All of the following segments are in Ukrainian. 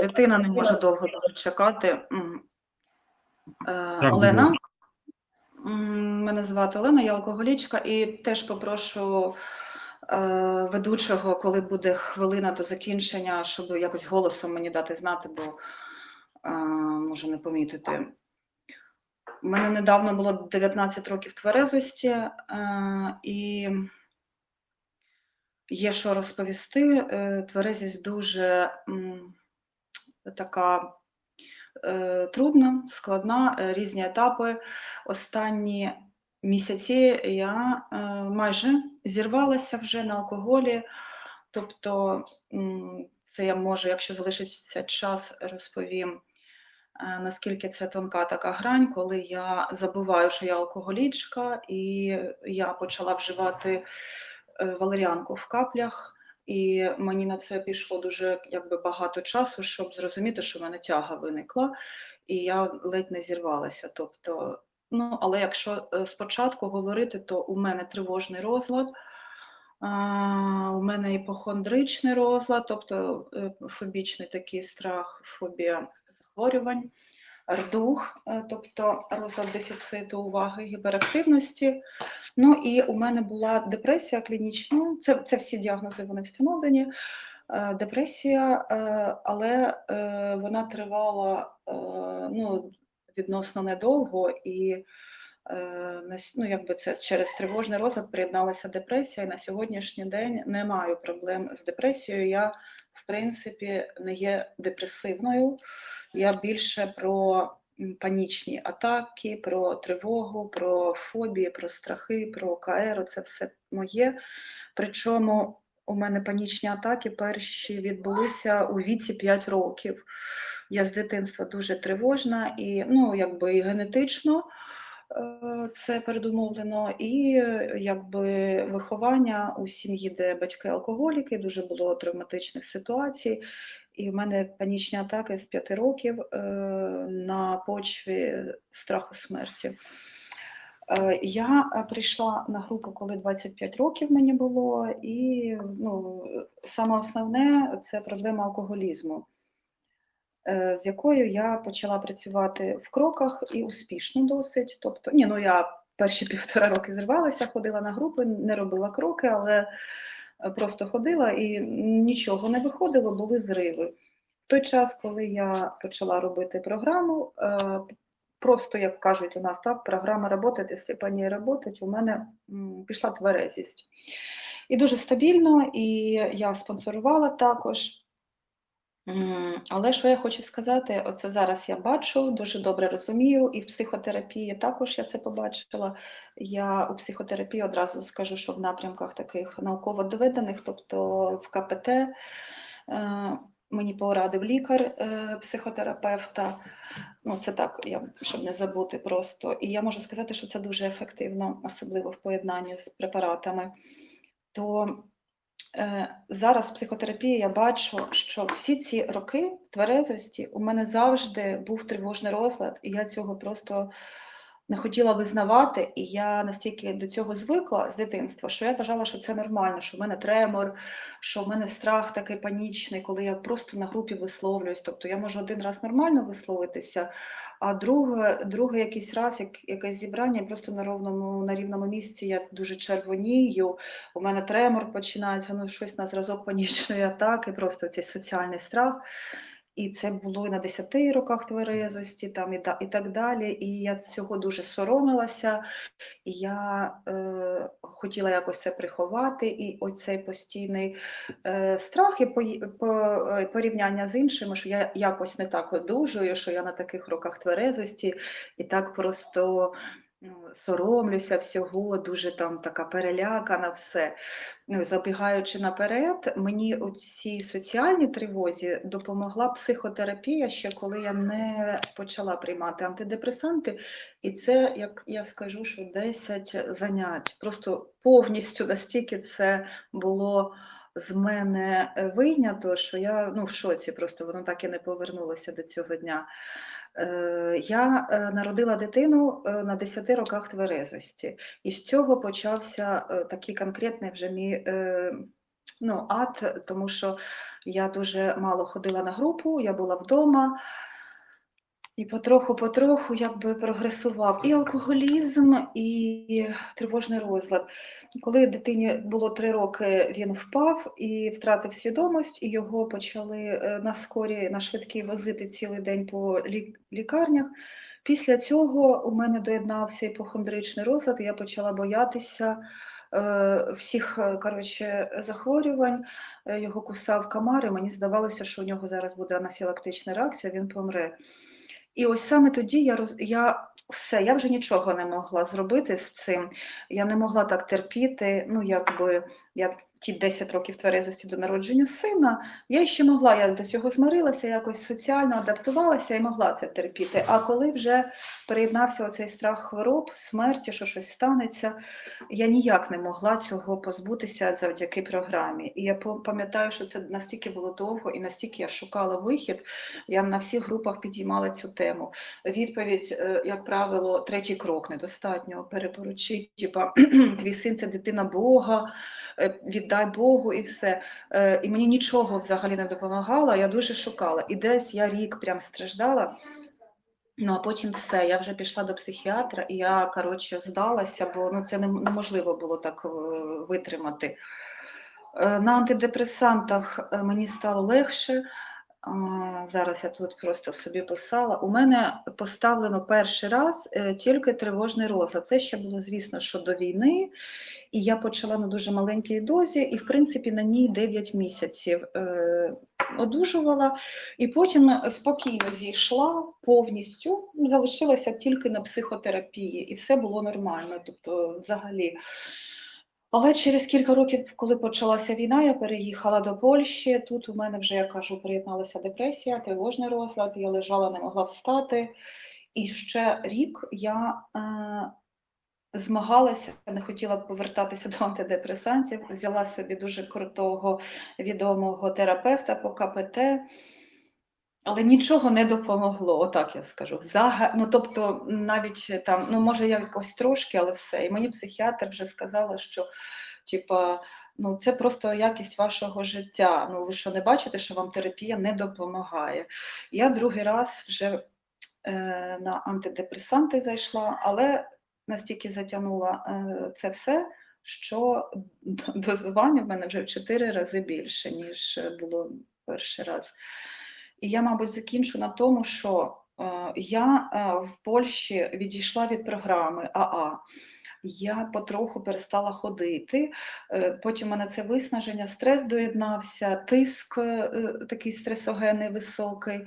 дитина не може довго чекати. Е, Олена. Мене звати Олена, я алкоголічка, і теж попрошу е, ведучого, коли буде хвилина до закінчення, щоб якось голосом мені дати знати, бо е, можу не помітити. У мене недавно було 19 років тверезості, і є що розповісти. Тверезість дуже така е, трудна, складна, е, різні етапи. Останні місяці я е, майже зірвалася вже на алкоголі. Тобто, це я можу, якщо залишиться час, розповім, наскільки це тонка така грань, коли я забуваю, що я алкоголічка, і я почала вживати валеріанку в каплях. І мені на це пішло дуже якби багато часу, щоб зрозуміти, що в мене тяга виникла, і я ледь не зірвалася. Тобто, ну але якщо е, спочатку говорити, то у мене тривожний розлад, а, у мене іпохондричний розлад, тобто е, фобічний такий страх, фобія захворювань, рдух, е, тобто розлад дефіциту уваги, гіперактивності. Ну і у мене була депресія клінічна. Це, це всі діагнози вони встановлені. Е, Депресія, е, але вона тривала ну, відносно недовго, і ну, якби це через тривожний розлад приєдналася депресія. І на сьогоднішній день не маю проблем з депресією. Я, в принципі, не є депресивною. Я більше про панічні атаки, про тривогу, про фобії, про страхи, про ОКР, Це все моє. Причому у мене панічні атаки перші відбулися у віці 5 років. Я з дитинства дуже тривожна і ну, якби і генетично це передумовлено, і е, якби виховання у сім'ї, де батьки алкоголіки, дуже було травматичних ситуацій. І в мене панічні атаки з 5 років е, на почві страху смерті. Е, Я е, прийшла на групу, коли 25 років мені було, і ну, саме основне це проблема алкоголізму, е, з якою я почала працювати в кроках і успішно досить. Тобто, ні, ну я перші півтора роки зривалася, ходила на групи, не робила кроки, але е, просто ходила і нічого не виходило, були зриви. В той час, коли я почала робити програму, е, просто, як кажуть у нас, так, програма работает, якщо работать, у мене пішла тверезість. І дуже стабільно, і я спонсорувала також. Але що я хочу сказати, оце зараз я бачу, дуже добре розумію, і в психотерапії також я це побачила. Я у психотерапії одразу скажу, що в напрямках таких науково доведених, тобто в КПТ, е, мені порадив лікар, е, психотерапевта. Ну, це так, я, щоб не забути просто. І я можу сказати, що це дуже ефективно, особливо в поєднанні з препаратами. То зараз в психотерапії я бачу, що всі ці роки тверезості у мене завжди був тривожний розлад, і я цього просто не хотіла визнавати, і я настільки до цього звикла з дитинства, що я вважала, що це нормально, що в мене тремор, що в мене страх такий панічний, коли я просто на групі висловлююсь. Тобто я можу один раз нормально висловитися, а друге, друге якийсь раз, як якесь зібрання, просто на ровному на рівному місці я дуже червонію. У мене тремор починається, ну щось на зразок панічної атаки, просто цей соціальний страх. І це було і на 10 роках тверезості, там і, да- і так далі. І я цього дуже соромилася, і я е, хотіла якось це приховати. І оцей постійний е, страх і пої- по, е, порівняння з іншими, що я якось не так одужую, що я на таких роках тверезості, і так просто. Ну, Соромлюся всього, дуже там така перелякана, все. Ну, забігаючи наперед, мені у цій соціальній тривозі допомогла психотерапія ще коли я не почала приймати антидепресанти, і це, як я скажу, що 10 занять. Просто повністю настільки це було з мене вийнято, що я ну, в шоці, просто воно так і не повернулося до цього дня. Е, Я е, народила дитину е, на 10 роках тверезості, і з цього почався такий конкретний вже мій ну, ад, тому що я дуже мало ходила на групу, я була вдома. І потроху-потроху якби прогресував і алкоголізм, і тривожний розлад. Коли дитині було три роки, він впав і втратив свідомість, і його почали е, на скорі на швидкій возити цілий день по лікарнях. Після цього у мене доєднався іпохондричний розлад, і я почала боятися е, всіх е, коротше, захворювань. Його кусав комар, мені здавалося, що у нього зараз буде анафілактична реакція, він помре. І ось саме тоді я роз... я все, я вже нічого не могла зробити з цим. Я не могла так терпіти. Ну, якби я ті 10 років тверезості до народження сина, я ще могла, я до цього змирилася, якось соціально адаптувалася і могла це терпіти. А коли вже приєднався оцей страх хвороб, смерті, що щось станеться, я ніяк не могла цього позбутися завдяки програмі. І я пам'ятаю, що це настільки було довго і настільки я шукала вихід. Я на всіх групах підіймала цю тему. Відповідь, е, як правило, третій крок недостатньо. Перепоручи, типа твій син це дитина Бога, е, віддай Богу і все. Е, І мені нічого взагалі не допомагало. Я дуже шукала. І десь я рік прям страждала. Ну, а потім все, я вже пішла до психіатра, і я, коротше, здалася, бо ну, це неможливо було так е, витримати. Е, На антидепресантах мені стало легше. Зараз я тут просто собі писала. У мене поставлено перший раз е, тільки тривожний розлад. Це ще було, звісно, що до війни, і я почала на дуже маленькій дозі, і в принципі на ній 9 місяців е, одужувала, і потім спокійно зійшла повністю, залишилася тільки на психотерапії, і все було нормально. Тобто, взагалі. Але через кілька років, коли почалася війна, я переїхала до Польщі. Тут у мене вже, я кажу, приєдналася депресія, тривожний розлад, я лежала, не могла встати. І ще рік я е, змагалася, не хотіла повертатися до антидепресантів, взяла собі дуже крутого відомого терапевта по КПТ. Але нічого не допомогло, отак я скажу. Взага... Ну, тобто, навіть там, ну може, якось трошки, але все. І мені психіатр вже сказала, що типа, ну це просто якість вашого життя. Ну ви що не бачите, що вам терапія не допомагає. Я другий раз вже е, на антидепресанти зайшла, але настільки затягнула е, це все, що дозування в мене вже в чотири рази більше, ніж було перший раз. І я, мабуть, закінчу на тому, що е, я е, в Польщі відійшла від програми АА. Я потроху перестала ходити. Е, Потім у мене це виснаження, стрес доєднався, тиск такий стресогенний високий.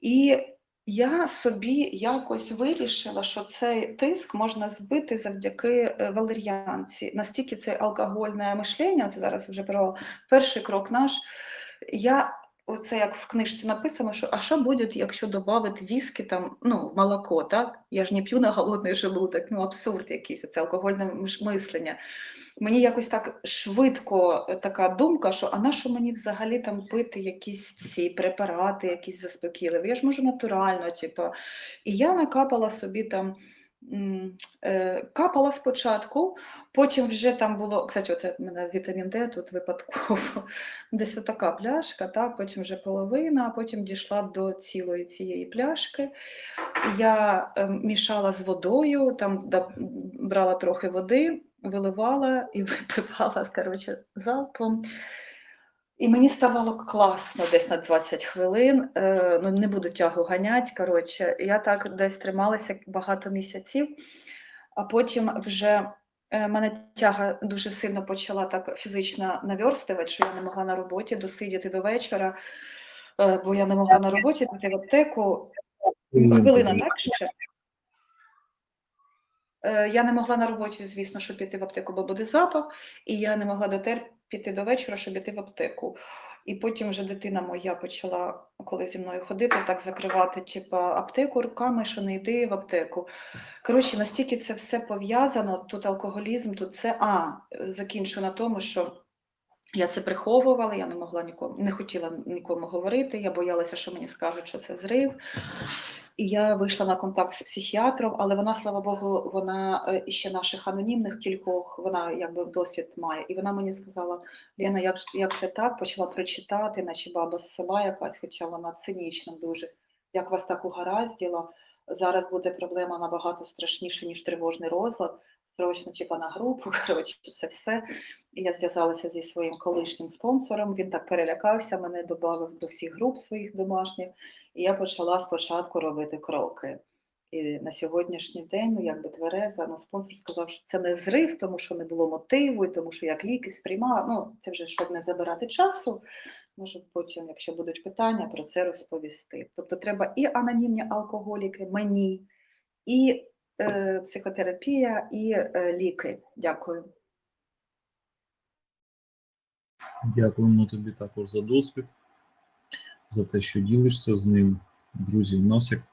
І я собі якось вирішила, що цей тиск можна збити завдяки валер'янці. Настільки це алкогольне мишлення, це зараз вже про перший крок наш. Я Оце як в книжці написано, що а що буде, якщо додати віскі там, ну, молоко, так? Я ж не п'ю на голодний желудок, ну абсурд якийсь, це алкогольне мислення. Мені якось так швидко е, така думка, що а на що мені взагалі там пити якісь ці препарати, якісь заспокійливі? Я ж можу натурально, типу. І я накапала собі там. Е, Капала спочатку, потім вже там було, кстати, оце в мене вітамін Д тут випадково, десь отака пляшка, так, потім вже половина, а потім дійшла до цілої цієї пляшки. Я е, мішала з водою, там брала трохи води, виливала і випивала, коротше, залпом. І мені ставало класно десь на 20 хвилин. Е, ну, не буду тягу ганяти. Коротше, я так десь трималася багато місяців, а потім вже е, мене тяга дуже сильно почала так фізично наверстувати, що я не могла на роботі досидіти до вечора, е, бо я не могла на роботі піти в аптеку. Хвилина, так? ще? Е, Я не могла на роботі, звісно, щоб піти в аптеку, бо буде запах, і я не могла дотер піти до вечора, щоб іти в аптеку. І потім вже дитина моя почала, коли зі мною ходити, так закривати, типу, аптеку руками, що не йди в аптеку. Коротше, настільки це все пов'язано, тут алкоголізм, тут це. А, закінчу на тому, що я це приховувала, я не могла нікому, не хотіла нікому говорити, я боялася, що мені скажуть, що це зрив. І я вийшла на контакт з психіатром, але вона, слава Богу, вона е, іще наших анонімних кількох, вона якби досвід має. І вона мені сказала: Лена, як, як це так? Почала прочитати, наче баба з села якась, хоча вона цинічна дуже. Як вас так угаразділо? Зараз буде проблема набагато страшніша, ніж тривожний розлад. Срочно типа на групу, коротше, це все. І я зв'язалася зі своїм колишнім спонсором. Він так перелякався, мене додав до всіх груп своїх домашніх. І я почала спочатку робити кроки. І на сьогоднішній день, ну якби твереза, ну спонсор сказав, що це не зрив, тому що не було мотиву, і тому що як ліки сприймала. Ну, це вже щоб не забирати часу. Можу потім, якщо будуть питання, про це розповісти. Тобто треба і анонімні алкоголіки, мені, і психотерапія, і е, ліки. Дякую. Дякуємо тобі також за досвід, за те, що ділишся з ним. Друзі, в нас, як